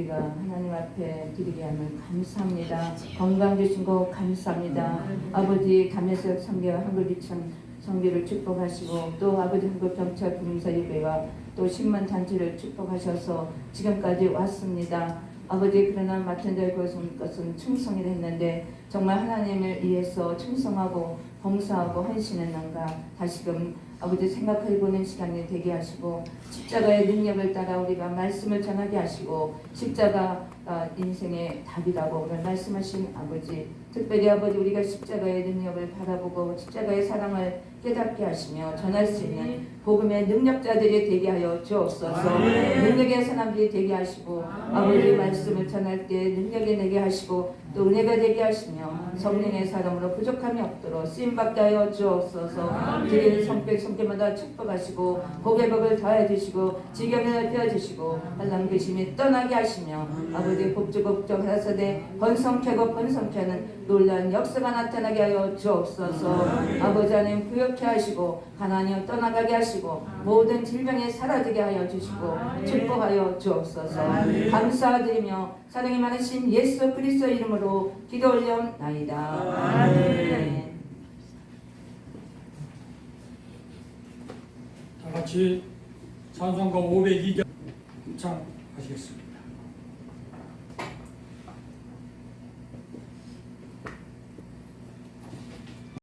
우리가 하나님 앞에 드리게 하면 감사합니다. 건강 주신 거 감사합니다. 아버지 담에서 성교 한글비천 성교를 축복하시고 또 아버지 한국 경찰 부임사 예배와 또 신문 단체를 축복하셔서 지금까지 왔습니다. 아버지 그러나 맡은 자의 것은, 것은 충성이라 했는데 정말 하나님을 위해서 충성하고 봉사하고 헌신했는가 다시금 아버지 생각해보는 시간이 되게 하시고 십자가의 능력을 따라 우리가 말씀을 전하게 하시고 십자가 아, 인생의 답이라고 오늘 말씀하신 아버지 특별히 아버지 우리가 십자가의 능력을 바라보고 십자가의 사랑을 깨닫게 하시며 전할 수 있는 복음의 능력자들이 되게 하여 주옵소서. 능력의 사람들이 되게 하시고 아버지 말씀을 전할 때 능력이 되게 하시고 또 은혜가 되게 하시며 성령의 사람으로 부족함이 없도록 쓰임받게 하여 주옵소서. 드리는 성격 성격마다 축복하시고 복의 복을 더해 주시고 지경을 펴 주시고 한람 계심이 떠나게 하시며 아버지 복주복적 하사대 번성케고 번성케는 놀란 역사가 나타나게 하여 주옵소서. 아버지 하나님 부욕케 하시고 가난이 떠나가게 하시고 모든 질병이 사라지게 하여 주시고 축복하여 주옵소서. 감사드리며 사랑이 많으신 예수 그리스도 이름으로 기도 올려나이다. 아멘. 다 같이 찬송가 502장 합창하시겠습니다.